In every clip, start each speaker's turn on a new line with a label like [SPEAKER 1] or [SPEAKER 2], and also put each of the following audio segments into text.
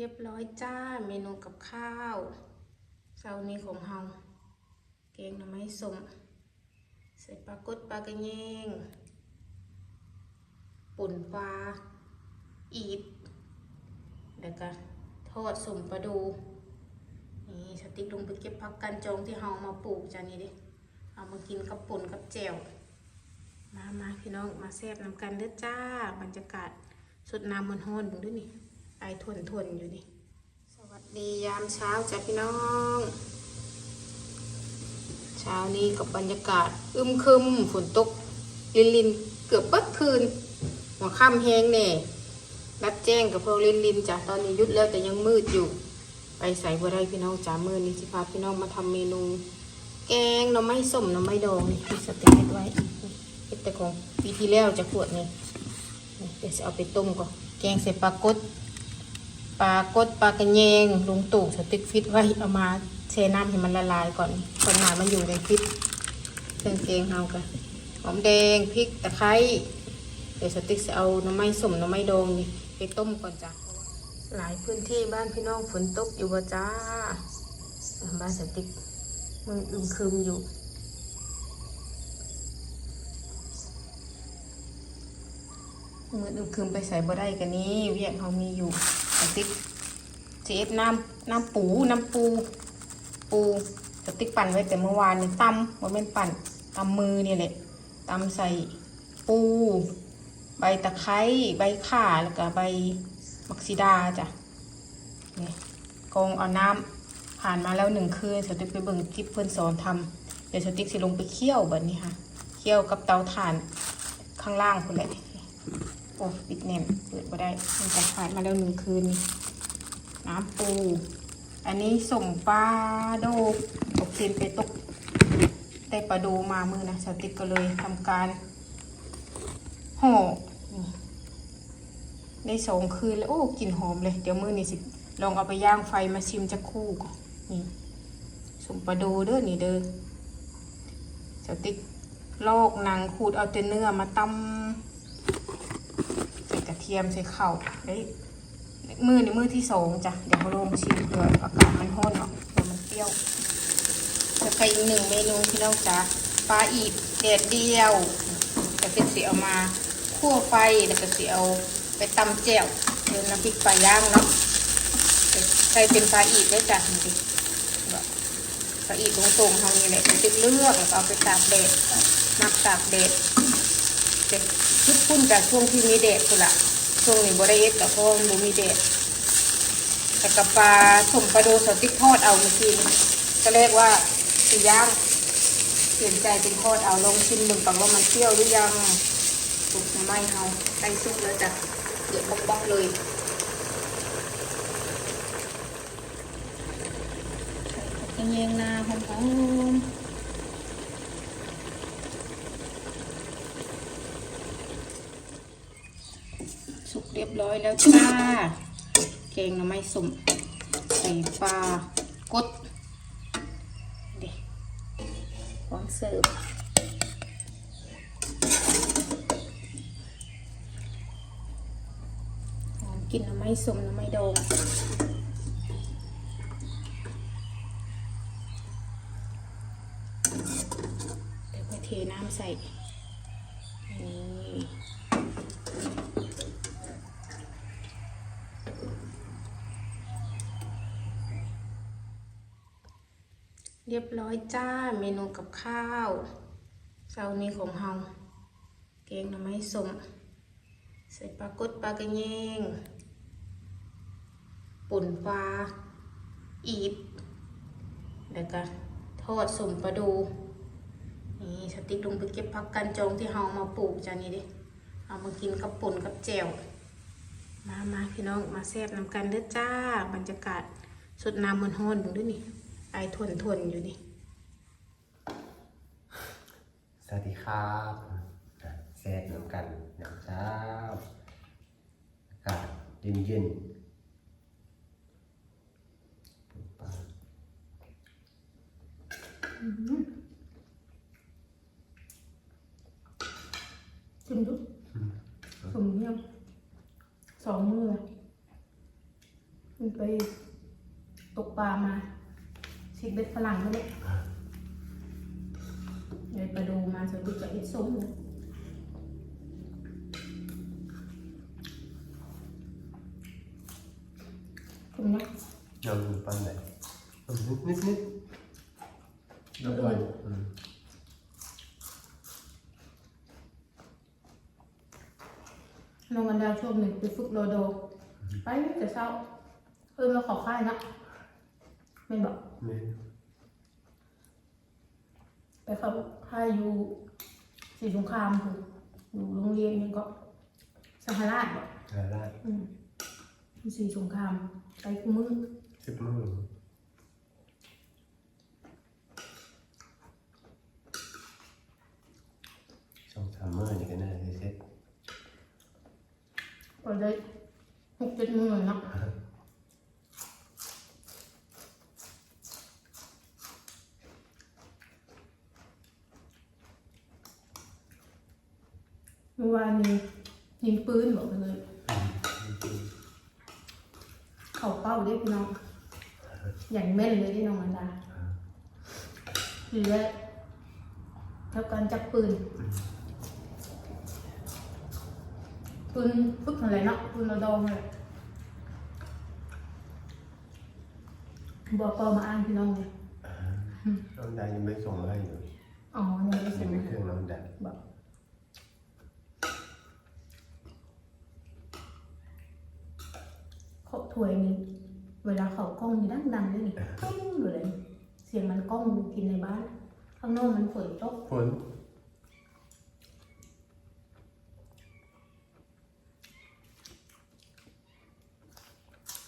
[SPEAKER 1] เรียบร้อยจ้าเมนูกับข้าวเช้านี้ของเฮาแกงหน่อไม้สมใส่ปลากดปลากระเยงปุ่นปลาอีบแล้วก็ทอดสมปลาดูนี่สติ๊กลงไปเก็บผักกันจองที่เฮามาปลูกจ้านี่เดิเอามากินกับป่นกับแจ่วมามาพี่น้องมาแซ่บน้ำกันเด้อจ้าบรรยากาศสดน้ำมันฮ้อนๆเบิ่งด้วยนี่ ไอทนทนอยู่นี่ สวัสดียามเช้าจ้ะพี่น้อง เช้านี้กับบรรยากาศ อึมครึมฝนตก ลินลินเกือบเปิดคืน หัวค่ำแห้งแน่รับแจ้งกับพวกลินลินจ้ะตอนนี้หยุดแล้วแต่ยังมืดอยู่ ไปใส่บัวได้พี่น้องจ้ามือนี้สิพาพี่น้องมาทำเมนู แกงหน่อไม้ส้มหน่อไม้ดองนี่ที่สเต็กไว้เฮ็ดแต่ของปีที่แล้วจะขวดนี่นี่เดี๋ยวจะเอาไปต้มก่อนแกงใส่ปลากด ปลากดปลากระเยงลุงตู่สติ๊กฟิตไว้เอามาแช่น้ำให้มันละลายก่อนก่อนหนามันอยู่ในฟิตเครื่องแกงเฮากันหอมแดงพริกตะไคร้เดี๋ยวสติ๊กจะเอาน้ำไม้สมน้ำไม้ดองนี่ไปต้มก่อนจ้ะหลายพื้นที่บ้านพี่น้องฝนตกอยู่ว่จ้าบ้านสติ๊กมืออึมครึมอยู่มืออึมครึมไปใส่บ่ได้กันนี้เวียกเขามีอยู่ ติ๊กเจฟน้ำน้ำปูน้ำปู ปูสติ๊กปั่นไว้แต่เมื่อวานนี่ตำว่าเป็นปั่นตำมือนี่แหละตำใส่ปู ใบตะไคร้ใบข่าแล้วก็ใบมักซิดาจ้ะนี่กองเอาน้ำผ่านมาแล้วหนึ่งคืนสติ๊กไปเบิ่งคลิปเพื่อนสอนทำเดี๋ยวสติ๊กสิลงไปเคี่ยวแบบนี้ค่ะเคี่ยวกับเตาถ่านข้างล่างคุณแหละ โอ้ปิดแหนเปิดมาได้มันจะผ่านมาแล้วหนึ่งคืน น้ำปู อันนี้ส่งปลาโดตกเค็มไปตกได้ปลาโดมามือนะสติ๊กก็เลยทำการห่อนี่ได้สองคืนแล้วโอ้กลิ่นหอมเลย เดี๋ยวมือนี่สิ ลองเอาไปย่างไฟมาชิมจะคู่ก่อนนี่ส่งปลาโดเด้อนี่เด้อสติ๊กลอกหนังขูดเอาแต่เนื้อมาตำ ใส่กระเทียมใส่ข้าวเฮ้ยมือในมือที่สองจ้ะ เดี๋ยวเขาลงชิมเผื่ออากาศมันร้อนเนาะเผื่อมันเปรี้ยวจะไปอีกหนึ่งเมนูที่เราจ้ะปลาอีบแดดเดียวแต่เป็นสีเอามาคั่วไฟแล้วก็สีเอาไปตำแจ่วเดินน้ำพริกปลาย่างเนาะใส่เป็นปลาอีบได้จ้ะจริงๆปลาอีบตรงๆเขานี่แหละจะเลือกแล้วก็เอาไปตากแดดมักตากแดดเด็ก ทุกพุ่นจากช่วงที่มีแดดคุณละช่วงนี้บริเอสกับพ่อมันบ่มีแดดแต่กับปลาสมปลาโดสติ๊กทอดเอาเมื่อกี้ก็เรียกว่าสีย่างเปลี่ยนใจเป็นทอดเอาลองชิมหนึ่งก่อนว่ามันเปรี้ยวหรือยังสุกหรือไม่เฮาใกล้สุกแล้วจ้ะเดือดป๊อกๆเลยใส่ผักกระเยงนาหอมๆ สุกเร้อยแล้วจ้าแกงหน่อไม้สมใส่ปลากดเด็พร้อมเสิร์ฟหอมกินหน่อไม้สมหน่อไม้ดองเดี๋ยวก็เทน้ำใส่ นี่ เรียบร้อยจ้าเมนูกับข้าวเช้านี้ของเฮาแกงหน่อไม้สมใส่ปลากดปลากระเยงป่นปลาอีบแล้วก็ทอดสมปลาดูนี่สติ๊กลงไปเก็บผักกันจองที่เฮามาปลูกจานี่เดิเอามากินกับป่นกับแจ่วมามาพี่น้องมาแซ่บน้ำกันเด้อจ้า บรรยากาศสดน้ำมันฮ้อนเบิ่งด้วยนี่ ไอทวนทวนๆอยู่นี่
[SPEAKER 2] สวัสดีครับอะแซ่บน้ำกันน้ำเช้าอากาศเย็นเย็นๆปลา
[SPEAKER 1] ชิมดูสมเนี่ยสองมือเลยมันไปตกปลามา ชิกเบ็ดฝรั่งมาเลยเลยไปดูมาสติกับเอ็ดส้มเลยคุณนะ
[SPEAKER 2] ยังปันไหนนิดนิดนิดแล้วก็อืม
[SPEAKER 1] น้องกันดาวช่วงหนึ่งไปฝึกโดโด ไปแต่เช้าเออมาขอค่ายนะ ไม่บอก
[SPEAKER 2] แม่
[SPEAKER 1] ไปเขาค่ายอยู่สีสงครามคืออยู่โรงเรียนยังก็สังฆราชบอก
[SPEAKER 2] หาได้
[SPEAKER 1] อืมอยู่สีสงครามไปกูมือ
[SPEAKER 2] สิบมือสองสามมือนี่ก็น่าจะเสร็จ
[SPEAKER 1] ก็ได้หกเจ็ดมือเนาะ เมื่อวานนี้ยิงปืนบอกเลย เข่าเป้าได้พี่น้อง อย่างแม่นเลยที่น้องอันดาหรือว่าเท่าการจับปืน ปืนฝึกอะไรเนาะปืนเราดองเลยบอกเปามาอ่านพี่น้องเลย
[SPEAKER 2] น้องดายังไม่ส่งให้อยู่
[SPEAKER 1] อ๋อยังไม่เสร็
[SPEAKER 2] ง
[SPEAKER 1] จ
[SPEAKER 2] เครื่องน้องดา
[SPEAKER 1] บอกขอบ ถ้วยนี้เวลาเขากล้องมีดังดังๆเลยนี่ปิ้งอยู่เลย เสียงมันกล้องกินในบ้าน ข้างนอกมันฝนตก
[SPEAKER 2] ฝน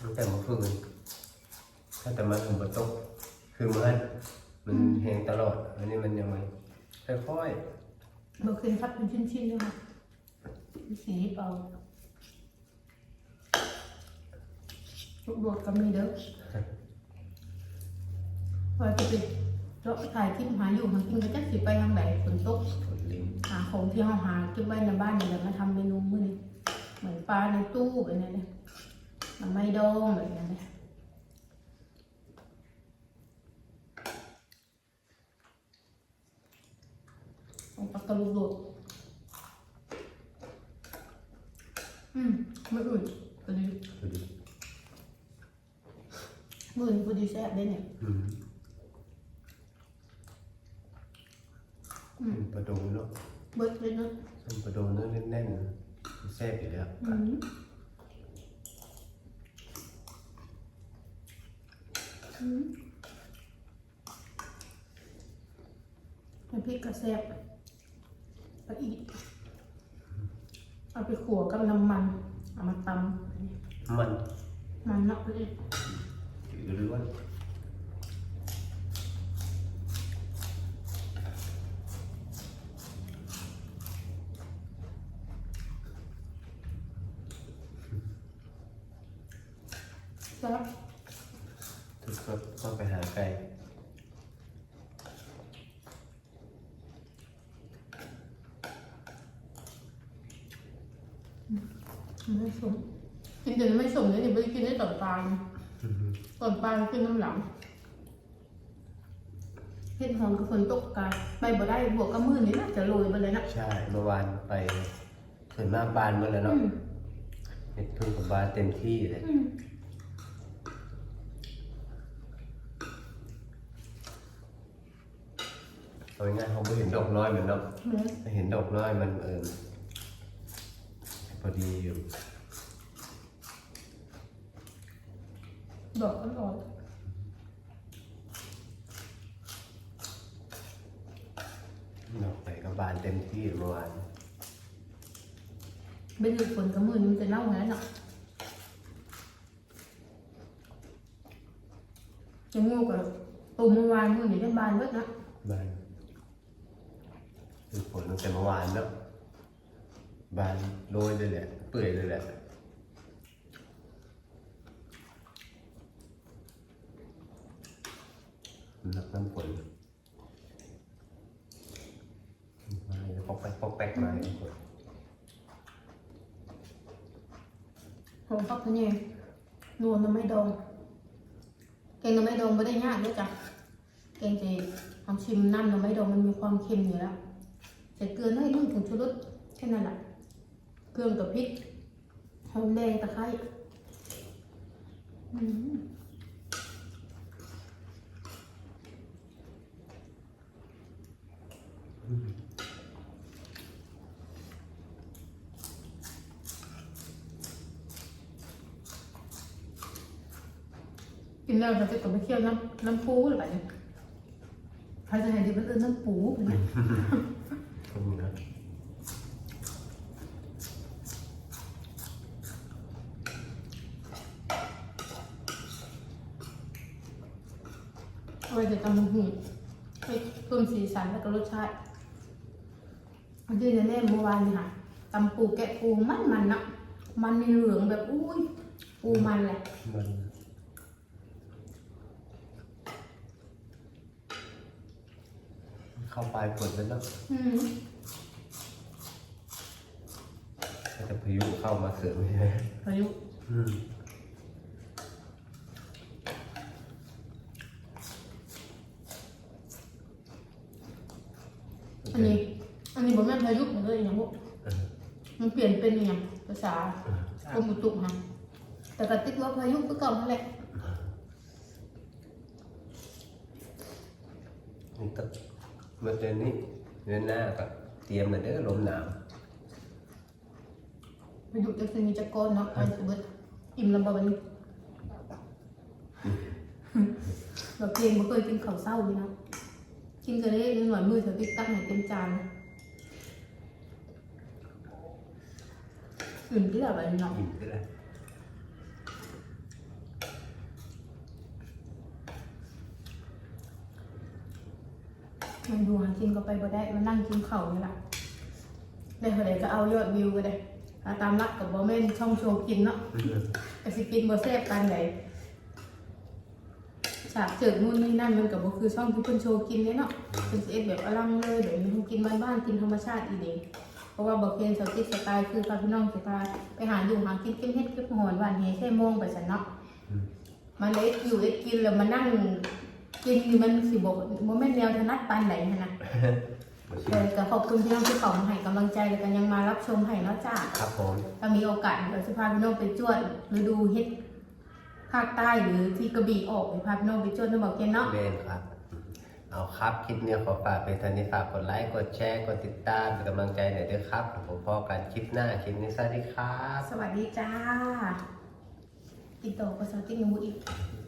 [SPEAKER 2] ตั้งแต่เมื่อคืนถ้าแต่มาถึงบนโต๊ะคือมันมันแห้งตลอด อันนี้มันยังไงค่อย
[SPEAKER 1] เมื่อคืนครับเป็นชิ้นๆด้วยค่ะมีสีเปล่า ลูกโดดก็มีเด้อว่าจะไปเจาะถ่ายคลิปหาอยู่หากินก็จะสิไปทางไหนฝนตก
[SPEAKER 2] ๆฝนลิง
[SPEAKER 1] หาของที่เราหาเก็บไว้ในบ้านอย่างเดียวมาทำเมนูมื้อนี้เหมือนปลาในตู้แบบนี้เลยมันไม่ดองแบบนี้เลยเอาปลากระลูกโดดอืมไม่อื่นพอดี
[SPEAKER 2] พอดี
[SPEAKER 1] มืออื่นพอดีแซ่บได้เนี่ย
[SPEAKER 2] อืมอืมประตูเนาะ
[SPEAKER 1] เบิดเลยเนาะ
[SPEAKER 2] ส้มประตูเนื้อแน่นๆแซ่บอยู่แล้ว
[SPEAKER 1] อืมอืมน้ำพริกกระแซ่บไปอีกเอาไปขัวกับน้ำมัน เอามาต
[SPEAKER 2] มันำ
[SPEAKER 1] มันเนาะไปอีก
[SPEAKER 2] หรือว่า
[SPEAKER 1] แล้ว
[SPEAKER 2] ทุกคนต้องไปหาไก่
[SPEAKER 1] ไม่สมกินเดี๋ยวไม่สมเลยเดี๋ยวไปกินได้ตอนปลาย ตอนปลายกินน้ำหลังเห็ดหอมกับฝนตกกายไปบ่ได้บวกกับมือนี่น่าจะโรยไปเลยนะ
[SPEAKER 2] ใช่เมื่อวานไปส่วนมากบานหมาแล้ว
[SPEAKER 1] อื
[SPEAKER 2] เนาะ
[SPEAKER 1] ม
[SPEAKER 2] เห็ดพึ่งกับบานเต็มที่เลย
[SPEAKER 1] อืม
[SPEAKER 2] เอาง่ายๆเขาไม่เห็นดอกน้อยเหมือนเนาะ
[SPEAKER 1] เหมือน
[SPEAKER 2] ถ้าเห็นดอกน้อยมันเออพอดีอยู่
[SPEAKER 1] ดอกอร่อย
[SPEAKER 2] ดอกไหนก็บานเต็มที่เมื่อวาน
[SPEAKER 1] เป็นหยุดฝนกับมือนี่มันจะเน่าไงเนาะจะงูกับตุ่มเมื่อวานมือนี่ได้บานเบิดนะ
[SPEAKER 2] บานคือฝนตั้งแต่เมื่อวานเนาะบานโรยเลยแหละ เปื่อยเลยแหละ นักน้ำฝนมาเลยปอกแป๊กปอกแป๊กมาเลยฝน
[SPEAKER 1] หอมฟักทะเนียนวลน้ำไม่ดองแกงน้ำไม่ดองไม่ได้ยากด้วยจ้ะแกงจะทำชิมน้ำน้ำไม่ดองมันมีความเค็มอยู่แล้วใส่เกลือน้อยนิดผงชูรสแค่นั้นแหละเครื่องกับพริกหอมแดงตะไคร้ กินแล้วเราจะกลับไปเที่ยวน้ำน้ำปูหรือเปล่าเนี่ยใครจะเห็นดีมันเออน้ำปูเนี่ย
[SPEAKER 2] ขอบคุณครับ
[SPEAKER 1] เอาไว้จะตำมะหูให้เพิ่มสีสันแล้วก็รสชาติอันที่แน่ๆเมื่อวานนี่ค่ะตำปูแกะปูมันมันๆนะมันมีเหลืองแบบอุ้ยปูมันแหละ
[SPEAKER 2] มัน เข้าไปกดแล้วเนาะ
[SPEAKER 1] อืม
[SPEAKER 2] แต่พายุเข้ามาเสริมใช่ไหม
[SPEAKER 1] พายุ
[SPEAKER 2] อืม
[SPEAKER 1] อันนี้ อันนี้บอกแม่นพายุเหมือนเลยอย่างพวก
[SPEAKER 2] เออ
[SPEAKER 1] มันเปลี่ยนเป็นอย่างภาษากรมอุตุฮะแต่กระติกว่าพายุก็เก่านั่นแหละ
[SPEAKER 2] นี่ก็เมื่อเดือนนี้เดือนหน้าก็เตรียมมาเด้อลมหนาว
[SPEAKER 1] พายุจะมีจะก้อนเนาะอันสมมติอิ่มลำบากวันนี้เราเพลงไม่เคยกินข้าวเศร้าเลยนะกินกันได้นิดหน่อยมือเถอะติ๊กตั้งให้เต็มจานอื่นที่แบบอะไรเนาะ
[SPEAKER 2] อิ่มก็ได้
[SPEAKER 1] มันดูหากินก็ไปบ่ได้มานั่งกินข้าวนี่แหละได้เท่าไหร่ก็เอายอดวิวก็ได้ถ้าตามรักกับบอแม่นช่องโชว์กินเนาะ
[SPEAKER 2] อืม
[SPEAKER 1] ก็สิกินบ่แซ่บปานใดฉากเจิดนู่นนี่นั่นมันก็บ่คือช่องที่เพิ่นโชว์กินเด้เนาะเพิ่นสิเอ็ดแบบอลังเลยแบบนี้เพิ่นกินบ้านๆกินธรรมชาติอีเด้เพราะว่าบ่เพียงสติสไตล์คือพาพี่น้องสิพาไปหาอยู่หากินเก็บเฮ็ดเก็บหอนหวานแหแค่โมงไปซั่นเนาะ
[SPEAKER 2] อืม
[SPEAKER 1] มันเอ็ดอยู่เอ็ดกินแล้วมานั่ง กินนี่มันสิบ่บ่แม่นแนวถนัดปานใดหันน่ะ
[SPEAKER 2] มาชิ
[SPEAKER 1] เล
[SPEAKER 2] ม
[SPEAKER 1] ยก็ขอบคุณพี่น้องที่เขามาให้กำลังใจแล้วก็ยังมารับชมให้เนาะจ้า
[SPEAKER 2] ครับผม
[SPEAKER 1] ถ้ามีโอกาสเดี๋ยวจะพาพี่น้องไปจวดฤดูเฮ็ดภาคใต้หรือที่กระบี่ออกไปพาพี่น้องไปจวดน้ำบอกเกนเนาะ
[SPEAKER 2] เบนครับอืมเอาครับคลิปเนี้ยขอฝากเป็นทันนี้ฝากกดไลค์ กดแชร์ กดติดตามเป็นกำลังใจหน่อยด้วยครับผมพอกันคลิปหน้าคลิปนี้สวัสดีครับ
[SPEAKER 1] สวัสดีจ้า ติดต่อภาษาติ๊กนูอีก
[SPEAKER 2] อ